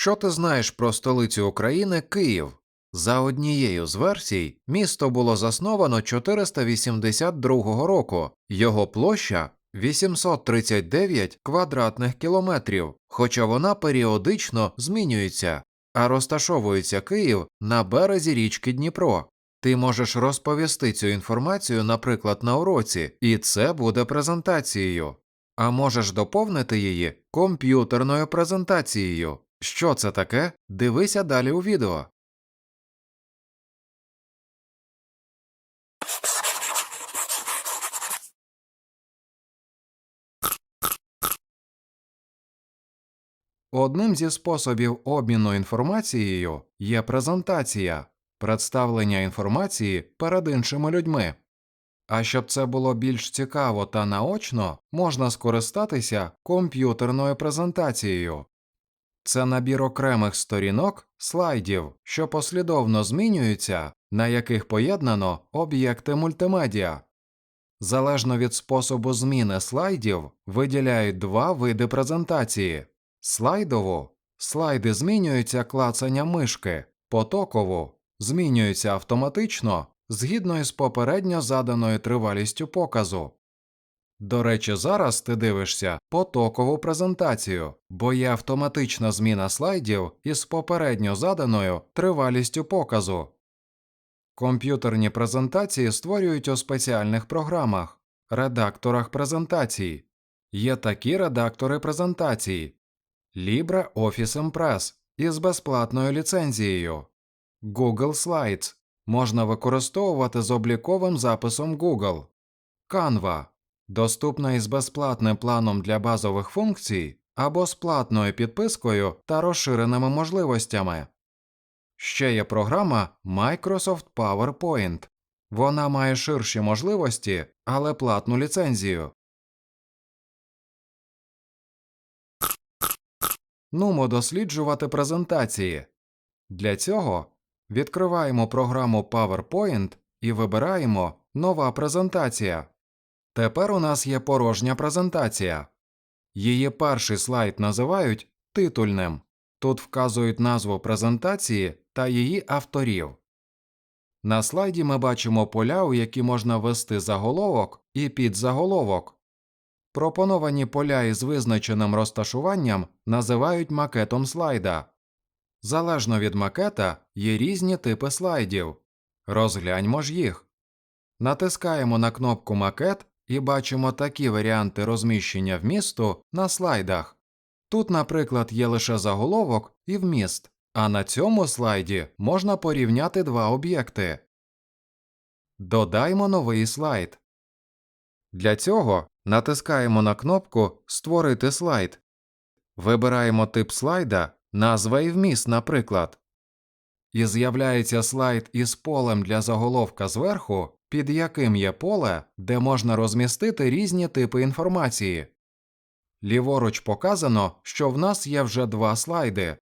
Що ти знаєш про столицю України Київ? За однією з версій, місто було засновано 482 року, його площа 839 квадратних кілометрів, хоча вона періодично змінюється, а розташовується Київ на березі річки Дніпро. Ти можеш розповісти цю інформацію, наприклад, на уроці, і це буде презентацією. А можеш доповнити її комп'ютерною презентацією. Що це таке? Дивися далі у відео. Одним зі способів обміну інформацією є презентація, представлення інформації перед іншими людьми. А щоб це було більш цікаво та наочно, можна скористатися комп'ютерною презентацією. Це набір окремих сторінок слайдів, що послідовно змінюються, на яких поєднано об'єкти мультимедіа. Залежно від способу зміни слайдів виділяють два види презентації слайдову слайди змінюються клацанням мишки, потокову змінюються автоматично згідно із попередньо заданою тривалістю показу. До речі, зараз ти дивишся потокову презентацію, бо є автоматична зміна слайдів із попередньо заданою тривалістю показу. Комп'ютерні презентації створюють у спеціальних програмах, редакторах презентацій. Є такі редактори презентацій LibreOffice Impress із безплатною ліцензією, Google Slides можна використовувати з обліковим записом Google, Canva доступна із безплатним планом для базових функцій або з платною підпискою та розширеними можливостями. Ще є програма Microsoft PowerPoint. Вона має ширші можливості, але платну ліцензію. Нумо досліджувати презентації. Для цього відкриваємо програму PowerPoint і вибираємо Нова презентація. Тепер у нас є порожня презентація. Її перший слайд називають титульним. Тут вказують назву презентації та її авторів. На слайді ми бачимо поля, у які можна ввести заголовок і підзаголовок. Пропоновані поля із визначеним розташуванням називають макетом слайда. Залежно від макета є різні типи слайдів. Розгляньмо ж їх. Натискаємо на кнопку Макет і бачимо такі варіанти розміщення вмісту на слайдах. Тут, наприклад, є лише заголовок і вміст, а на цьому слайді можна порівняти два об'єкти. Додаймо новий слайд. Для цього натискаємо на кнопку Створити слайд. Вибираємо тип слайда, назва і вміст, наприклад. І з'являється слайд із полем для заголовка зверху, під яким є поле, де можна розмістити різні типи інформації. Ліворуч показано, що в нас є вже два слайди.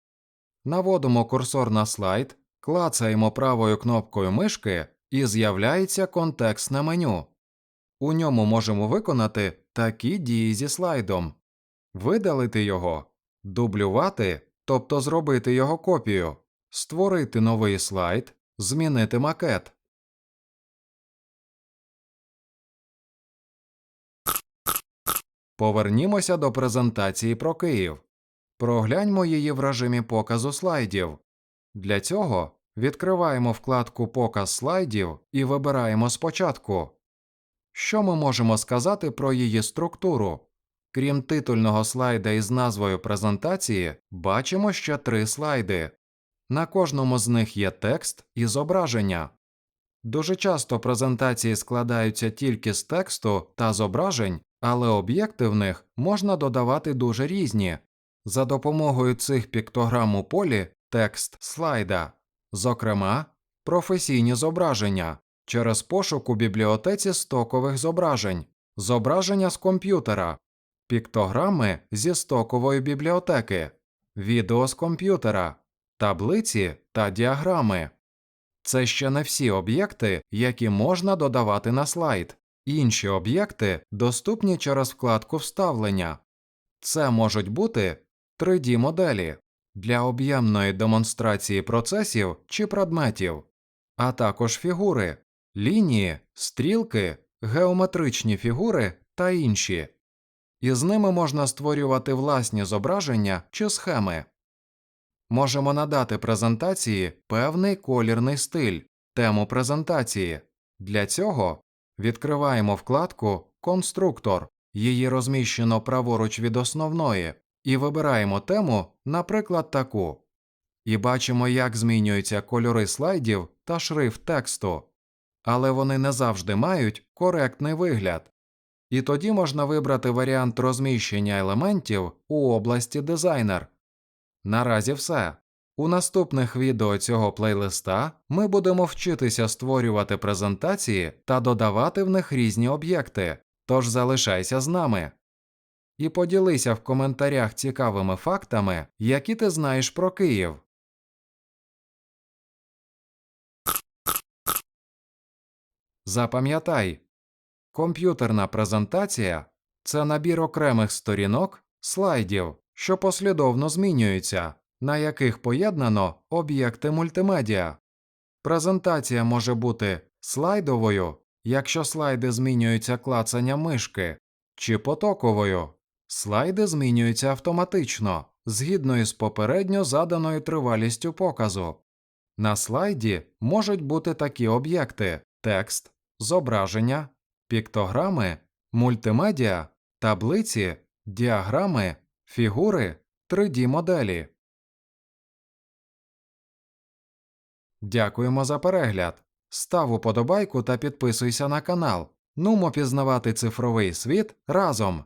Наводимо курсор на слайд, клацаємо правою кнопкою мишки і з'являється контекстне меню. У ньому можемо виконати такі дії зі слайдом, видалити його, дублювати, тобто зробити його копію, створити новий слайд, змінити макет. Повернімося до презентації про Київ. Прогляньмо її в режимі показу слайдів. Для цього відкриваємо вкладку Показ слайдів і вибираємо спочатку. Що ми можемо сказати про її структуру? Крім титульного слайда із назвою презентації, бачимо ще три слайди. На кожному з них є текст і зображення. Дуже часто презентації складаються тільки з тексту та зображень, але об'єкти в них можна додавати дуже різні. За допомогою цих піктограм у полі текст слайда, зокрема, професійні зображення через пошук у бібліотеці стокових зображень, зображення з комп'ютера, піктограми зі стокової бібліотеки, відео з комп'ютера, таблиці та діаграми. Це ще не всі об'єкти, які можна додавати на слайд. Інші об'єкти доступні через вкладку Вставлення. Це можуть бути 3D моделі, для об'ємної демонстрації процесів чи предметів, а також фігури, лінії, стрілки, геометричні фігури та інші. Із ними можна створювати власні зображення чи схеми. Можемо надати презентації певний колірний стиль, тему презентації. Для цього відкриваємо вкладку Конструктор, її розміщено праворуч від основної, і вибираємо тему, наприклад, таку. І бачимо, як змінюються кольори слайдів та шрифт тексту, але вони не завжди мають коректний вигляд. І тоді можна вибрати варіант розміщення елементів у області дизайнер. Наразі все. У наступних відео цього плейлиста ми будемо вчитися створювати презентації та додавати в них різні об'єкти, тож залишайся з нами. І поділися в коментарях цікавими фактами, які ти знаєш про Київ. Запам'ятай, комп'ютерна презентація це набір окремих сторінок, слайдів, що послідовно змінюються, на яких поєднано об'єкти мультимедіа. Презентація може бути слайдовою, якщо слайди змінюються клацанням мишки, чи потоковою. Слайди змінюються автоматично, згідно із попередньо заданою тривалістю показу. На слайді можуть бути такі об'єкти: текст, зображення, піктограми, мультимедіа, таблиці, діаграми, фігури, 3D-моделі. Дякуємо за перегляд. Став уподобайку та підписуйся на канал. Нумо пізнавати цифровий світ разом.